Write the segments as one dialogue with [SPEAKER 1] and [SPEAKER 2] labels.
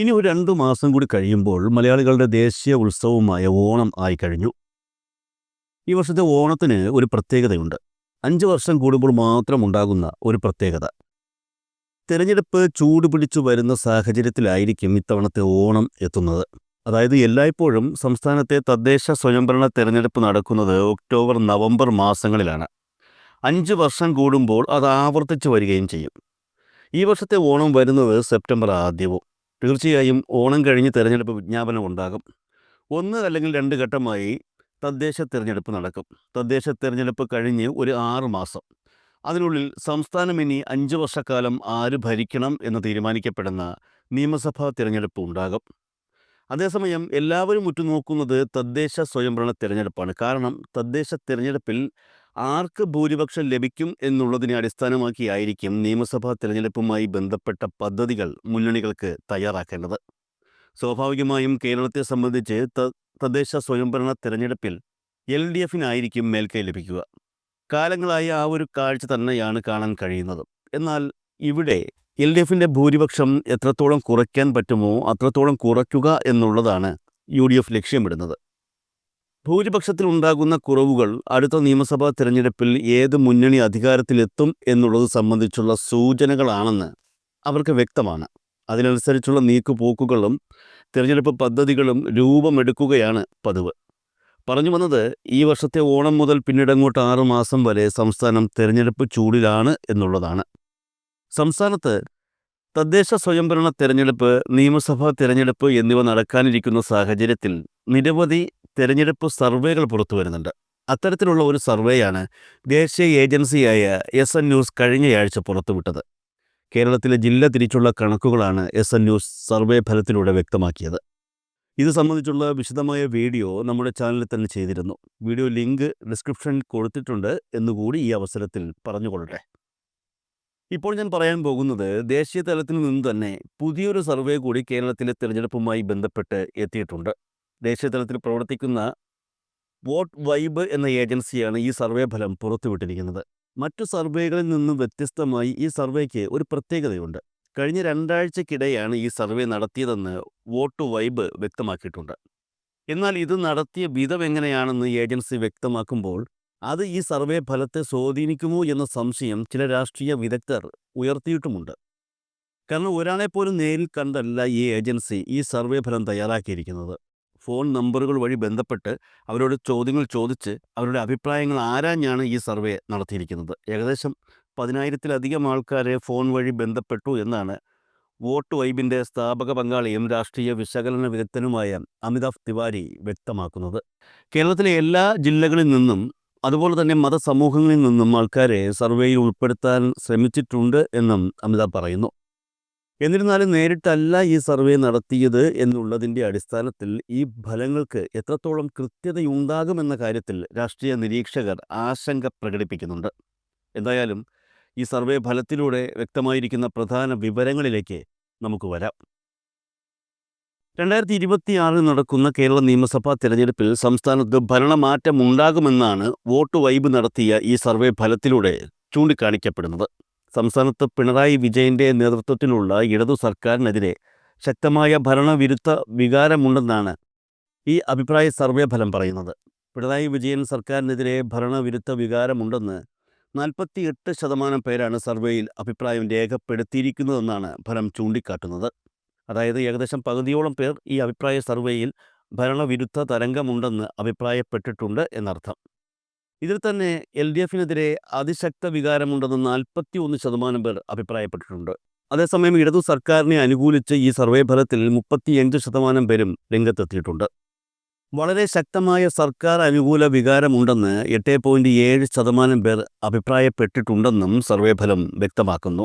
[SPEAKER 1] ഇനി ഒരു രണ്ടു മാസം കൂടി കഴിയുമ്പോൾ മലയാളികളുടെ ദേശീയ ഉത്സവമായ ഓണം ആയി കഴിഞ്ഞു. ഈ വർഷത്തെ ഓണത്തിന് ഒരു പ്രത്യേകതയുണ്ട്. അഞ്ച് വർഷം കൂടുമ്പോൾ മാത്രം ഉണ്ടാകുന്ന ഒരു പ്രത്യേകത. തിരഞ്ഞെടുപ്പ് ചൂടുപിടിച്ചു വരുന്ന സാഹചര്യത്തിലായിരിക്കും ഇത്തവണത്തെ ഓണം എത്തുന്നത്. അതായത് എല്ലായ്പ്പോഴും സംസ്ഥാനത്തെ തദ്ദേശ സ്വയംഭരണ തെരഞ്ഞെടുപ്പ് നടക്കുന്നത് ഒക്ടോബർ നവംബർ മാസങ്ങളിലാണ്. അഞ്ച് വർഷം കൂടുമ്പോൾ അത് ആവർത്തിച്ചു വരികയും ചെയ്യും. ഈ വർഷത്തെ ഓണം വരുന്നത് സെപ്റ്റംബർ ആദ്യവും. തീർച്ചയായും ഓണം കഴിഞ്ഞ് തെരഞ്ഞെടുപ്പ് വിജ്ഞാപനം ഉണ്ടാകും. ഒന്ന് അല്ലെങ്കിൽ രണ്ട് ഘട്ടമായി തദ്ദേശ തിരഞ്ഞെടുപ്പ് നടക്കും. തദ്ദേശ തിരഞ്ഞെടുപ്പ് കഴിഞ്ഞ് ഒരു ആറ് മാസം. അതിനുള്ളിൽ സംസ്ഥാനം ഇനി അഞ്ച് വർഷക്കാലം ആര് ഭരിക്കണം എന്ന് തീരുമാനിക്കപ്പെടുന്ന നിയമസഭാ തിരഞ്ഞെടുപ്പ് ഉണ്ടാകും. അതേസമയം എല്ലാവരും ഉറ്റുനോക്കുന്നത് തദ്ദേശ സ്വയംഭരണ തിരഞ്ഞെടുപ്പാണ്. കാരണം തദ്ദേശ തിരഞ്ഞെടുപ്പിൽ ആർക്ക് ഭൂരിപക്ഷം ലഭിക്കും എന്നുള്ളതിനെ അടിസ്ഥാനമാക്കിയായിരിക്കും നിയമസഭാ തിരഞ്ഞെടുപ്പുമായി ബന്ധപ്പെട്ട പദ്ധതികൾ മുന്നണികൾക്ക് തയ്യാറാക്കേണ്ടത്. സ്വാഭാവികമായും കേരളത്തെ സംബന്ധിച്ച് തദ്ദേശ സ്വയംഭരണ തിരഞ്ഞെടുപ്പിൽ എൽ ഡി എഫിനായിരിക്കും മേൽക്കൈ ലഭിക്കുക. കാലങ്ങളായി ആ ഒരു കാഴ്ച തന്നെയാണ് കാണാൻ കഴിയുന്നത്. എന്നാൽ ഇവിടെ എൽ ഡി എഫിന്റെ ഭൂരിപക്ഷം എത്രത്തോളം കുറയ്ക്കാൻ പറ്റുമോ അത്രത്തോളം കുറയ്ക്കുക എന്നുള്ളതാണ് യു ഡി എഫ് ലക്ഷ്യമിടുന്നത്. ഭൂരിപക്ഷത്തിൽ ഉണ്ടാകുന്ന കുറവുകൾ അടുത്ത നിയമസഭാ തിരഞ്ഞെടുപ്പിൽ ഏത് മുന്നണി അധികാരത്തിലെത്തും എന്നുള്ളത് സംബന്ധിച്ചുള്ള സൂചനകളാണെന്ന് അവർക്ക് വ്യക്തമാണ്. അതിനനുസരിച്ചുള്ള നീക്കുപോക്കുകളും തിരഞ്ഞെടുപ്പ് പദ്ധതികളും രൂപമെടുക്കുകയാണ് പതിവ്. പറഞ്ഞു വന്നത് ഈ വർഷത്തെ ഓണം മുതൽ പിന്നീടങ്ങോട്ട് ആറു മാസം വരെ സംസ്ഥാനം തിരഞ്ഞെടുപ്പ് ചൂടിലാണ് എന്നുള്ളതാണ്. സംസ്ഥാനത്ത് തദ്ദേശ സ്വയംഭരണ തെരഞ്ഞെടുപ്പ് നിയമസഭാ തിരഞ്ഞെടുപ്പ് എന്നിവ നടക്കാനിരിക്കുന്ന സാഹചര്യത്തിൽ നിരവധി തെരഞ്ഞെടുപ്പ് സർവേകൾ പുറത്തു വരുന്നുണ്ട്. അത്തരത്തിലുള്ള ഒരു സർവേയാണ് ദേശീയ ഏജൻസിയായ എസ് എൻ ന്യൂസ് കഴിഞ്ഞയാഴ്ച പുറത്തുവിട്ടത്. കേരളത്തിലെ ജില്ല തിരിച്ചുള്ള കണക്കുകളാണ് എസ് എൻ ന്യൂസ് സർവേ ഫലത്തിലൂടെ വ്യക്തമാക്കിയത്. ഇത് സംബന്ധിച്ചുള്ള വിശദമായ വീഡിയോ നമ്മുടെ ചാനലിൽ തന്നെ ചെയ്തിരുന്നു. വീഡിയോ ലിങ്ക് ഡിസ്ക്രിപ്ഷനിൽ കൊടുത്തിട്ടുണ്ട് എന്നുകൂടി ഈ അവസരത്തിൽ പറഞ്ഞുകൊള്ളട്ടെ. ഇപ്പോൾ ഞാൻ പറയാൻ പോകുന്നത് ദേശീയ തലത്തിൽ നിന്ന് തന്നെ പുതിയൊരു സർവേ കൂടി കേരളത്തിലെ തിരഞ്ഞെടുപ്പുമായി ബന്ധപ്പെട്ട് എത്തിയിട്ടുണ്ട്. ദേശീയ തലത്തിൽ പ്രവർത്തിക്കുന്ന വോട്ട് വൈബ് എന്ന ഏജൻസിയാണ് ഈ സർവേ ഫലം പുറത്തുവിട്ടിരിക്കുന്നത്. മറ്റു സർവേകളിൽ നിന്നും വ്യത്യസ്തമായി ഈ സർവേക്ക് ഒരു പ്രത്യേകതയുണ്ട്. കഴിഞ്ഞ രണ്ടാഴ്ചക്കിടെയാണ് ഈ സർവേ നടത്തിയതെന്ന് വോട്ട് വൈബ് വ്യക്തമാക്കിയിട്ടുണ്ട്. എന്നാൽ ഇത് നടത്തിയ വിധം എങ്ങനെയാണെന്ന് ഏജൻസി വ്യക്തമാക്കുമ്പോൾ അത് ഈ സർവേ ഫലത്തെ സ്വാധീനിക്കുമോ എന്ന സംശയം ചില രാഷ്ട്രീയ വിദഗ്ധർ ഉയർത്തിയിട്ടുമുണ്ട്. കാരണം ഒരാളെപ്പോലും നേരിൽ കണ്ടല്ല ഈ ഏജൻസി ഈ സർവേ ഫലം തയ്യാറാക്കിയിരിക്കുന്നത്. ഫോൺ നമ്പറുകൾ വഴി ബന്ധപ്പെട്ട് അവരോട് ചോദ്യങ്ങൾ ചോദിച്ച് അവരുടെ അഭിപ്രായങ്ങൾ ആരാഞ്ഞാണ് ഈ സർവേ നടത്തിയിരിക്കുന്നത്? ഏകദേശം പതിനായിരത്തിലധികം ആൾക്കാരെ ഫോൺ വഴി ബന്ധപ്പെട്ടു എന്നാണ് വോട്ട് വൈബിന്റെ സ്ഥാപക പങ്കാളിയും രാഷ്ട്രീയ വിശകലന വിദഗ്ധനുമായ അമിതാഭ് തിവാരി വ്യക്തമാക്കുന്നത്. കേരളത്തിലെ എല്ലാ ജില്ലകളിൽ നിന്നും അതുപോലെ തന്നെ മതസമൂഹങ്ങളിൽ നിന്നും ആൾക്കാരെ സർവേയിൽ ഉൾപ്പെടുത്താൻ ശ്രമിച്ചിട്ടുണ്ട് എന്നും അമിതാഭ് പറയുന്നു. എന്നിരുന്നാലും നേരിട്ടല്ല ഈ സർവേ നടത്തിയത് എന്നുള്ളതിന്റെ അടിസ്ഥാനത്തിൽ ഈ ഫലങ്ങൾക്ക് എത്രത്തോളം കൃത്യതയുണ്ടാകുമെന്ന കാര്യത്തിൽ രാഷ്ട്രീയ നിരീക്ഷകർ ആശങ്ക പ്രകടിപ്പിക്കുന്നുണ്ട്. എന്തായാലും ഈ സർവേ ഫലത്തിലൂടെ വ്യക്തമായിരിക്കുന്ന പ്രധാന വിവരങ്ങളിലേക്ക് നമുക്ക് വരാം. രണ്ടായിരത്തി ഇരുപത്തിയാറിൽ നടക്കുന്ന കേരള നിയമസഭാ തെരഞ്ഞെടുപ്പിൽ സംസ്ഥാനത്ത് ഭരണമാറ്റം ഉണ്ടാകുമെന്നാണ് വോട്ട് വൈബ് നടത്തിയ ഈ സർവേ ഫലത്തിലൂടെ ചൂണ്ടിക്കാണിക്കപ്പെടുന്നത്. സംസ്ഥാനത്ത് പിണറായി വിജയന്റെ നേതൃത്വത്തിലുള്ള ഇടതു സർക്കാരിനെതിരെ ശക്തമായ ഭരണവിരുദ്ധ വികാരമുണ്ടെന്നാണ് ഈ അഭിപ്രായ സർവേ ഫലം പറയുന്നത്. പിണറായി വിജയൻ സർക്കാരിനെതിരെ ഭരണവിരുദ്ധ വികാരമുണ്ടെന്ന് നാൽപ്പത്തിയെട്ട് ശതമാനം പേരാണ് സർവേയിൽ അഭിപ്രായം രേഖപ്പെടുത്തിയിരിക്കുന്നതെന്നാണ് ഫലം ചൂണ്ടിക്കാട്ടുന്നത്. അതായത് ഏകദേശം പകുതിയോളം പേർ ഈ അഭിപ്രായ സർവേയിൽ ഭരണവിരുദ്ധ തരംഗമുണ്ടെന്ന് അഭിപ്രായപ്പെട്ടിട്ടുണ്ട് എന്നർത്ഥം. ഇതിൽ തന്നെ എൽ ഡി എഫിനെതിരെ അതിശക്ത വികാരമുണ്ടെന്ന് നാൽപ്പത്തി ഒന്ന് ശതമാനം പേർ അഭിപ്രായപ്പെട്ടിട്ടുണ്ട്. അതേസമയം ഇടതു സർക്കാരിനെ അനുകൂലിച്ച് ഈ സർവേ ഫലത്തിൽ മുപ്പത്തിയഞ്ച് ശതമാനം പേരും രംഗത്തെത്തിയിട്ടുണ്ട്. വളരെ ശക്തമായ സർക്കാർ അനുകൂല വികാരമുണ്ടെന്ന് എട്ട് പോയിന്റ് ഏഴ് ശതമാനം പേർ അഭിപ്രായപ്പെട്ടിട്ടുണ്ടെന്നും സർവേ ഫലം വ്യക്തമാക്കുന്നു.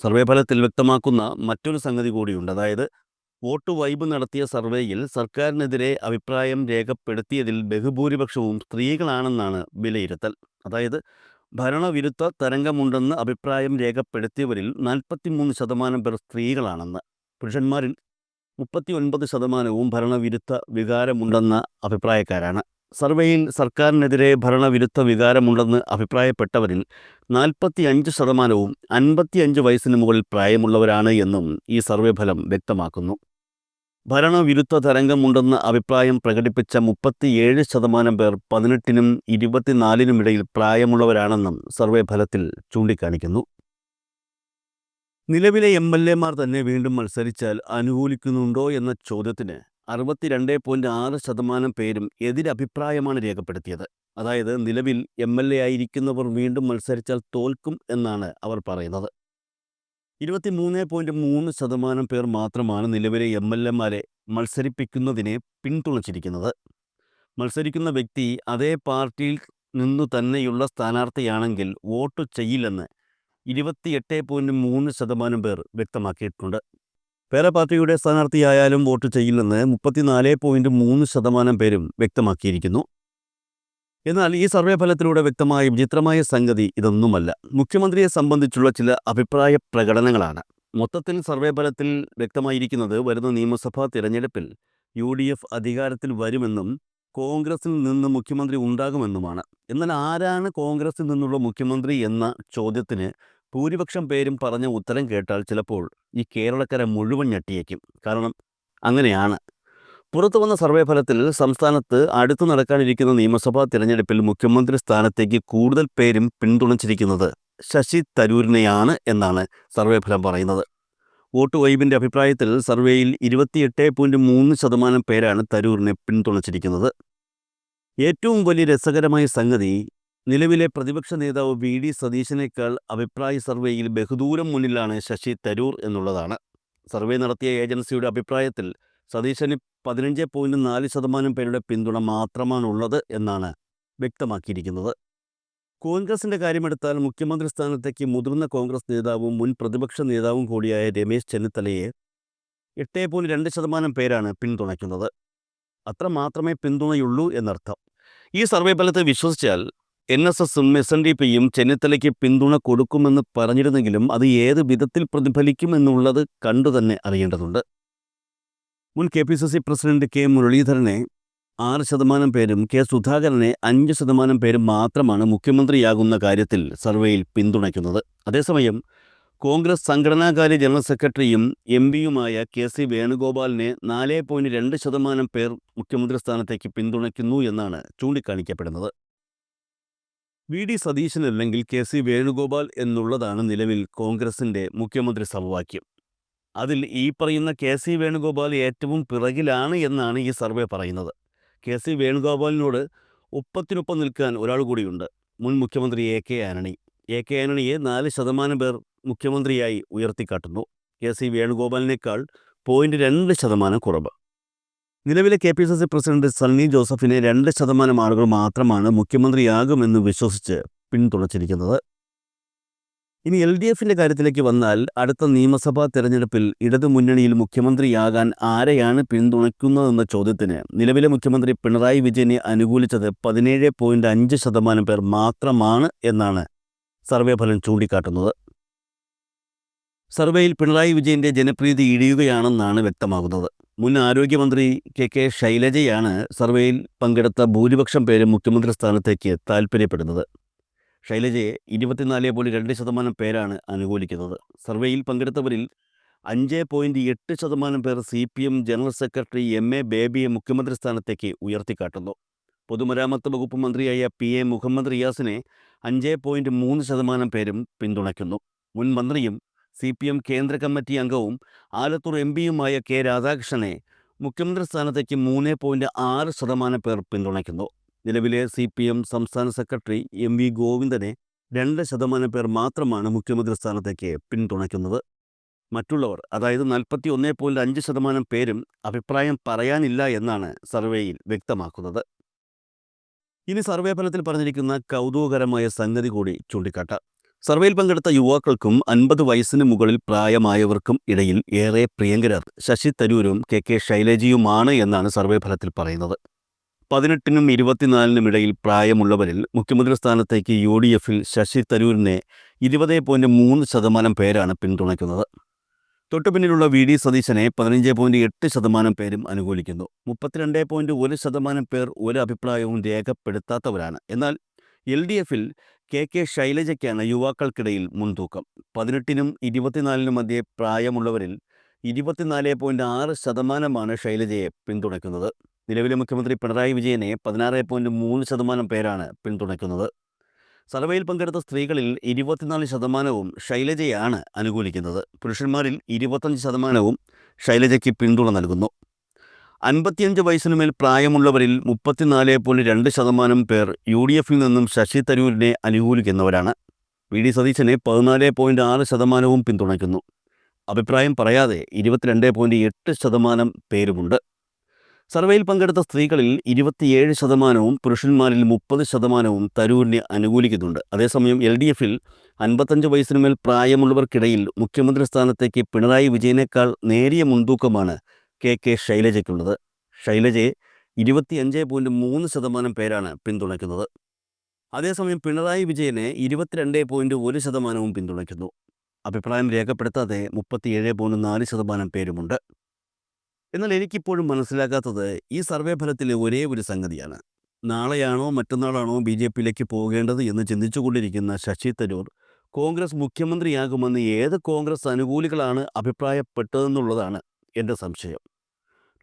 [SPEAKER 1] സർവേ ഫലത്തിൽ വ്യക്തമാക്കുന്ന മറ്റൊരു സംഗതി കൂടിയുണ്ട്. അതായത് വോട്ട് വൈബ് നടത്തിയ സർവേയിൽ സർക്കാരിനെതിരെ അഭിപ്രായം രേഖപ്പെടുത്തിയതിൽ ബഹുഭൂരിപക്ഷവും സ്ത്രീകളാണെന്നാണ് വിലയിരുത്തൽ. അതായത് ഭരണവിരുദ്ധ തരംഗമുണ്ടെന്ന് അഭിപ്രായം രേഖപ്പെടുത്തിയവരിൽ നാൽപ്പത്തിമൂന്ന് ശതമാനം പേർ സ്ത്രീകളാണെന്ന്. പുരുഷന്മാരിൽ മുപ്പത്തി ഒൻപത് ശതമാനവും ഭരണവിരുദ്ധ വികാരമുണ്ടെന്ന അഭിപ്രായക്കാരാണ്. സർവേയിൽ സർക്കാരിനെതിരെ ഭരണവിരുദ്ധ വികാരമുണ്ടെന്ന് അഭിപ്രായപ്പെട്ടവരിൽ നാൽപ്പത്തി അഞ്ച് ശതമാനവും അൻപത്തിയഞ്ച് വയസ്സിന് മുകളിൽ പ്രായമുള്ളവരാണ് എന്നും ഈ സർവേ ഫലം വ്യക്തമാക്കുന്നു. ഭരണവിരുദ്ധ തരംഗമുണ്ടെന്ന അഭിപ്രായം പ്രകടിപ്പിച്ച മുപ്പത്തിയേഴ് ശതമാനം പേർ പതിനെട്ടിനും ഇരുപത്തിനാലിനും ഇടയിൽ പ്രായമുള്ളവരാണെന്നും സർവേ ഫലത്തിൽ ചൂണ്ടിക്കാണിക്കുന്നു. നിലവിലെ എം എൽ എമാർ തന്നെ വീണ്ടും മത്സരിച്ചാൽ അനുകൂലിക്കുന്നുണ്ടോ എന്ന ചോദ്യത്തിന് അറുപത്തിരണ്ട് പോയിന്റ് ആറ് ശതമാനം പേരും എതിരഭിപ്രായമാണ് രേഖപ്പെടുത്തിയത്. അതായത് നിലവിൽ എം എൽ എ ആയിരിക്കുന്നവർ വീണ്ടും മത്സരിച്ചാൽ തോൽക്കും എന്നാണ് അവർ പറയുന്നത്. ഇരുപത്തിമൂന്ന് പോയിന്റ് മൂന്ന് ശതമാനം പേർ മാത്രമാണ് നിലവിലെ എം എൽ എമാരെ മത്സരിപ്പിക്കുന്നതിനെ പിന്തുണച്ചിരിക്കുന്നത്. മത്സരിക്കുന്ന വ്യക്തി അതേ പാർട്ടിയിൽ നിന്നു തന്നെയുള്ള സ്ഥാനാർത്ഥിയാണെങ്കിൽ വോട്ട് ചെയ്യില്ലെന്ന് ഇരുപത്തിയെട്ട് പോയിന്റ് മൂന്ന് ശതമാനം പേർ വ്യക്തമാക്കിയിട്ടുണ്ട്. പേര പാർട്ടിയുടെ സ്ഥാനാർത്ഥിയായാലും വോട്ട് ചെയ്യില്ലെന്ന് മുപ്പത്തിനാല് പോയിന്റ് മൂന്ന് ശതമാനം പേരും വ്യക്തമാക്കിയിരിക്കുന്നു. എന്നാൽ ഈ സർവേ ഫലത്തിലൂടെ വ്യക്തമായ വിചിത്രമായ സംഗതി ഇതൊന്നുമല്ല. മുഖ്യമന്ത്രിയെ സംബന്ധിച്ചുള്ള ചില അഭിപ്രായ പ്രകടനങ്ങളാണ്. മൊത്തത്തിൽ സർവേ ഫലത്തിൽ വ്യക്തമായിരിക്കുന്നത് വരുന്ന നിയമസഭാ തിരഞ്ഞെടുപ്പിൽ യു ഡി എഫ് അധികാരത്തിൽ വരുമെന്നും കോൺഗ്രസിൽ നിന്ന് മുഖ്യമന്ത്രി ഉണ്ടാകുമെന്നുമാണ്. എന്നാൽ ആരാണ് കോൺഗ്രസിൽ നിന്നുള്ള മുഖ്യമന്ത്രി എന്ന ചോദ്യത്തിന് ഭൂരിപക്ഷം പേരും പറഞ്ഞ ഉത്തരം കേട്ടാൽ ചിലപ്പോൾ ഈ കേരളക്കര മുഴുവൻ ഞെട്ടിയേക്കും. കാരണം അങ്ങനെയാണ്. പുറത്തു വന്ന സർവേ ഫലത്തിൽ സംസ്ഥാനത്ത് അടുത്തു നടക്കാനിരിക്കുന്ന നിയമസഭാ തിരഞ്ഞെടുപ്പിൽ മുഖ്യമന്ത്രി സ്ഥാനത്തേക്ക് കൂടുതൽ പേരും പിന്തുണച്ചിരിക്കുന്നത് ശശി തരൂരിനെയാണ് എന്നാണ് സർവേ ഫലം പറയുന്നത്. വോട്ട് വൈബിന്റെ അഭിപ്രായത്തിൽ സർവേയിൽ ഇരുപത്തിയെട്ട് പോയിന്റ് മൂന്ന് ശതമാനം പേരാണ് തരൂരിനെ പിന്തുണച്ചിരിക്കുന്നത്. ഏറ്റവും വലിയ രസകരമായ സംഗതി നിലവിലെ പ്രതിപക്ഷ നേതാവ് വി ഡി സതീശനേക്കാൾ അഭിപ്രായ സർവേയിൽ ബഹുദൂരം മുന്നിലാണ് ശശി തരൂർ എന്നുള്ളതാണ്. സർവേ നടത്തിയ ഏജൻസിയുടെ അഭിപ്രായത്തിൽ സതീശന് പതിനഞ്ച് പോയിന്റ് നാല് ശതമാനം പേരുടെ പിന്തുണ മാത്രമാണുള്ളത് എന്നാണ് വ്യക്തമാക്കിയിരിക്കുന്നത്. കോൺഗ്രസിന്റെ കാര്യമെടുത്താൽ മുഖ്യമന്ത്രി സ്ഥാനത്തേക്ക് മുതിർന്ന കോൺഗ്രസ് നേതാവും മുൻ പ്രതിപക്ഷ നേതാവും കൂടിയായ രമേശ് ചെന്നിത്തലയെ എട്ട് പോയിന്റ് രണ്ട് ശതമാനം പേരാണ് പിന്തുണയ്ക്കുന്നത്. അത്ര മാത്രമേ പിന്തുണയുള്ളൂ എന്നർത്ഥം. ഈ സർവേ ഫലത്തെ വിശ്വസിച്ചാൽ എൻ എസ് എസും എസ് എൻ ഡി പിയും ചെന്നിത്തലയ്ക്ക് പിന്തുണ കൊടുക്കുമെന്ന് പറഞ്ഞിരുന്നെങ്കിലും അത് ഏത് വിധത്തിൽ പ്രതിഫലിക്കുമെന്നുള്ളത് കണ്ടുതന്നെ അറിയേണ്ടതുണ്ട്. മുൻ K P C C president K മുരളീധരനെ ആറ് ശതമാനം പേരും കെ സുധാകരനെ അഞ്ച് ശതമാനം പേരും മാത്രമാണ് മുഖ്യമന്ത്രിയാകുന്ന കാര്യത്തിൽ സർവേയിൽ പിന്തുണയ്ക്കുന്നത്. അതേസമയം കോൺഗ്രസ് സംഘടനാകാര്യ ജനറൽ സെക്രട്ടറിയും എം പിയുമായ കെ സി വേണുഗോപാലിനെ നാല് പോയിന്റ് രണ്ട് ശതമാനം പേർ മുഖ്യമന്ത്രി സ്ഥാനത്തേക്ക് പിന്തുണയ്ക്കുന്നു എന്നാണ് ചൂണ്ടിക്കാണിക്കപ്പെടുന്നത്. വി ഡി സതീശനല്ലെങ്കിൽ കെ സി വേണുഗോപാൽ എന്നുള്ളതാണ് നിലവിൽ കോൺഗ്രസിന്റെ മുഖ്യമന്ത്രി സമവാക്യം അതിൽ ഈ പറയുന്ന കെ സി വേണുഗോപാൽ ഏറ്റവും പിറകിലാണ് എന്നാണ് ഈ സർവേ പറയുന്നത്. കെ സി വേണുഗോപാലിനോട് ഒപ്പത്തിനൊപ്പം നിൽക്കാൻ ഒരാൾ കൂടിയുണ്ട്. മുൻ മുഖ്യമന്ത്രി A K Antony A K ആന്റണിയെ നാല് ശതമാനം പേർ മുഖ്യമന്ത്രിയായി ഉയർത്തിക്കാട്ടുന്നു. കെ സി വേണുഗോപാലിനേക്കാൾ പോയിന്റ് രണ്ട് ശതമാനം കുറവ്. നിലവിലെ K P C C president Sunny ജോസഫിനെ രണ്ട് ശതമാനം ആളുകൾ മാത്രമാണ് മുഖ്യമന്ത്രിയാകുമെന്ന് വിശ്വസിച്ച് പിന്തുണച്ചിരിക്കുന്നത്. ഇനി എൽ ഡി എഫിന്റെ കാര്യത്തിലേക്ക് വന്നാൽ അടുത്ത നിയമസഭാ തെരഞ്ഞെടുപ്പിൽ ഇടതുമുന്നണിയിൽ മുഖ്യമന്ത്രിയാകാൻ ആരെയാണ് പിന്തുണയ്ക്കുന്നതെന്ന ചോദ്യത്തിന് നിലവിലെ മുഖ്യമന്ത്രി പിണറായി വിജയനെ അനുകൂലിച്ചത് പതിനേഴ് പോയിന്റ് അഞ്ച് ശതമാനം പേർ മാത്രമാണ് എന്നാണ് സർവേ ഫലം ചൂണ്ടിക്കാട്ടുന്നത്. സർവേയിൽ പിണറായി വിജയന്റെ ജനപ്രീതി ഇടിയുകയാണെന്നാണ് വ്യക്തമാകുന്നത്. മുൻ ആരോഗ്യമന്ത്രി കെ കെ ശൈലജയാണ് സർവേയിൽ പങ്കെടുത്ത ഭൂരിപക്ഷം പേരും മുഖ്യമന്ത്രി സ്ഥാനത്തേക്ക് താൽപ്പര്യപ്പെടുന്നത് ശൈലജയെ ഇരുപത്തിനാല് പോയിന്റ് രണ്ട് ശതമാനം പേരാണ് അനുകൂലിക്കുന്നത്. സർവേയിൽ പങ്കെടുത്തവരിൽ അഞ്ച് പോയിന്റ് എട്ട് ശതമാനം പേർ C P M general secretary M A ബേബിയെ മുഖ്യമന്ത്രി സ്ഥാനത്തേക്ക് ഉയർത്തിക്കാട്ടുന്നു. പൊതുമരാമത്ത് വകുപ്പ് മന്ത്രിയായ പി എ മുഹമ്മദ് റിയാസിനെ അഞ്ച് പോയിന്റ് മൂന്ന് ശതമാനം പേരും പിന്തുണയ്ക്കുന്നു. മുൻ മന്ത്രിയും സി പി എം കേന്ദ്ര കമ്മിറ്റി അംഗവും ആലത്തൂർ എം പിയുമായ കെ രാധാകൃഷ്ണനെ മുഖ്യമന്ത്രി സ്ഥാനത്തേക്ക് മൂന്ന് പോയിന്റ് ആറ് ശതമാനം പേർ പിന്തുണയ്ക്കുന്നു. നിലവിലെ സി പി എം സംസ്ഥാന സെക്രട്ടറി എം വി ഗോവിന്ദനെ രണ്ട് ശതമാനം പേർ മാത്രമാണ് മുഖ്യമന്ത്രി സ്ഥാനത്തേക്ക് പിന്തുണയ്ക്കുന്നത്. മറ്റുള്ളവർ അതായത് നാൽപ്പത്തി ഒന്നേ പോയിന്റ് അഞ്ച് ശതമാനം പേരും അഭിപ്രായം പറയാനില്ല എന്നാണ് സർവേയിൽ വ്യക്തമാക്കുന്നത്. ഇനി സർവേ ഫലത്തിൽ പറഞ്ഞിരിക്കുന്ന കൗതുകകരമായ സംഗതി കൂടി ചൂണ്ടിക്കാട്ടാം. സർവേയിൽ പങ്കെടുത്ത യുവാക്കൾക്കും അൻപത് വയസ്സിന് മുകളിൽ പ്രായമായവർക്കും ഇടയിൽ ഏറെ പ്രിയങ്കരർ ശശി തരൂരും കെ കെ ശൈലജയുമാണ് എന്നാണ് സർവേ ഫലത്തിൽ പറയുന്നത്. പതിനെട്ടിനും ഇരുപത്തിനാലിനും ഇടയിൽ പ്രായമുള്ളവരിൽ മുഖ്യമന്ത്രി സ്ഥാനത്തേക്ക് യു ഡി എഫിൽ ശശി തരൂരിനെ ഇരുപത് പോയിന്റ് മൂന്ന് ശതമാനം പേരാണ് പിന്തുണയ്ക്കുന്നത്. തൊട്ടുപിന്നിലുള്ള വി ഡി സതീശനെ പതിനഞ്ച് പോയിന്റ് എട്ട് ശതമാനം പേരും അനുകൂലിക്കുന്നു. മുപ്പത്തിരണ്ട് പോയിന്റ് ഒരു ശതമാനം പേർ ഒരു അഭിപ്രായവും രേഖപ്പെടുത്താത്തവരാണ്. എന്നാൽ എൽ ഡി എഫിൽ കെ കെ ശൈലജയ്ക്കാണ് യുവാക്കൾക്കിടയിൽ മുൻതൂക്കം. പതിനെട്ടിനും ഇരുപത്തിനാലിനും മധ്യേ പ്രായമുള്ളവരിൽ ഇരുപത്തിനാല് പോയിന്റ് ആറ് ശതമാനമാണ് ശൈലജയെ പിന്തുണയ്ക്കുന്നത്. നിലവിലെ മുഖ്യമന്ത്രി പിണറായി വിജയനെ പതിനാറ് പോയിന്റ് മൂന്ന് ശതമാനം പേരാണ് പിന്തുണയ്ക്കുന്നത്. സർവേയിൽ പങ്കെടുത്ത സ്ത്രീകളിൽ ഇരുപത്തിനാല് ശതമാനവും ശൈലജയാണ് അനുകൂലിക്കുന്നത്. പുരുഷന്മാരിൽ ഇരുപത്തഞ്ച് ശതമാനവും ശൈലജയ്ക്ക് പിന്തുണ നൽകുന്നു. അൻപത്തിയഞ്ച് വയസ്സിനുമേൽ പ്രായമുള്ളവരിൽ മുപ്പത്തിനാല് പോയിന്റ് രണ്ട് ശതമാനം പേർ യു ഡി എഫിൽ നിന്നും ശശി തരൂരിനെ അനുകൂലിക്കുന്നവരാണ്. വി. ഡി. സതീശനെ പതിനാല് പോയിന്റ് ആറ് ശതമാനവും പിന്തുണയ്ക്കുന്നു. അഭിപ്രായം പറയാതെ ഇരുപത്തിരണ്ട് പോയിന്റ് എട്ട് ശതമാനം പേരുമുണ്ട്. സർവേയിൽ പങ്കെടുത്ത സ്ത്രീകളിൽ ഇരുപത്തിയേഴ് ശതമാനവും പുരുഷന്മാരിൽ മുപ്പത് ശതമാനവും തരൂരിനെ അനുകൂലിക്കുന്നുണ്ട്. അതേസമയം എൽ ഡി എഫിൽ അൻപത്തഞ്ച് വയസ്സിനുമേൽ പ്രായമുള്ളവർക്കിടയിൽ മുഖ്യമന്ത്രി സ്ഥാനത്തേക്ക് പിണറായി വിജയനേക്കാൾ നേരിയ മുൻതൂക്കമാണ് കെ കെ ശൈലജയ്ക്കുള്ളത്. ശൈലജയെ ഇരുപത്തിയഞ്ച് പോയിന്റ് മൂന്ന് ശതമാനം പേരാണ് പിന്തുണയ്ക്കുന്നത്. അതേസമയം പിണറായി വിജയനെ ഇരുപത്തിരണ്ട് പോയിന്റ് ഒരു ശതമാനവും പിന്തുണയ്ക്കുന്നു. അഭിപ്രായം രേഖപ്പെടുത്താതെ മുപ്പത്തിയേഴ് പോയിന്റ് നാല് ശതമാനം പേരുമുണ്ട്. എന്നാൽ എനിക്കിപ്പോഴും മനസ്സിലാക്കാത്തത് ഈ സർവേ ഫലത്തിലെ ഒരേ ഒരു സംഗതിയാണ്. നാളെയാണോ മറ്റന്നാളാണോ ബി ജെ പിയിലേക്ക് പോകേണ്ടത് എന്ന് ചിന്തിച്ചുകൊണ്ടിരിക്കുന്ന ശശി തരൂർ കോൺഗ്രസ് മുഖ്യമന്ത്രിയാകുമെന്ന് ഏത് കോൺഗ്രസ് അനുകൂലികളാണ് അഭിപ്രായപ്പെട്ടതെന്നുള്ളതാണ് എന്റെ സംശയം.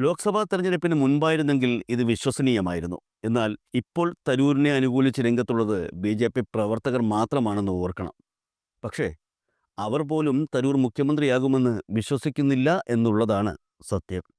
[SPEAKER 1] ലോക്സഭാ തെരഞ്ഞെടുപ്പിന് മുൻപായിരുന്നെങ്കിൽ ഇത് വിശ്വസനീയമായിരുന്നു. എന്നാൽ ഇപ്പോൾ തരൂരിനെ അനുകൂലിച്ച് രംഗത്തുള്ളത് ബി ജെ പി പ്രവർത്തകർ മാത്രമാണെന്ന് ഓർക്കണം. പക്ഷേ അവർ പോലും തരൂർ മുഖ്യമന്ത്രിയാകുമെന്ന് വിശ്വസിക്കുന്നില്ല എന്നുള്ളതാണ് സത്യം.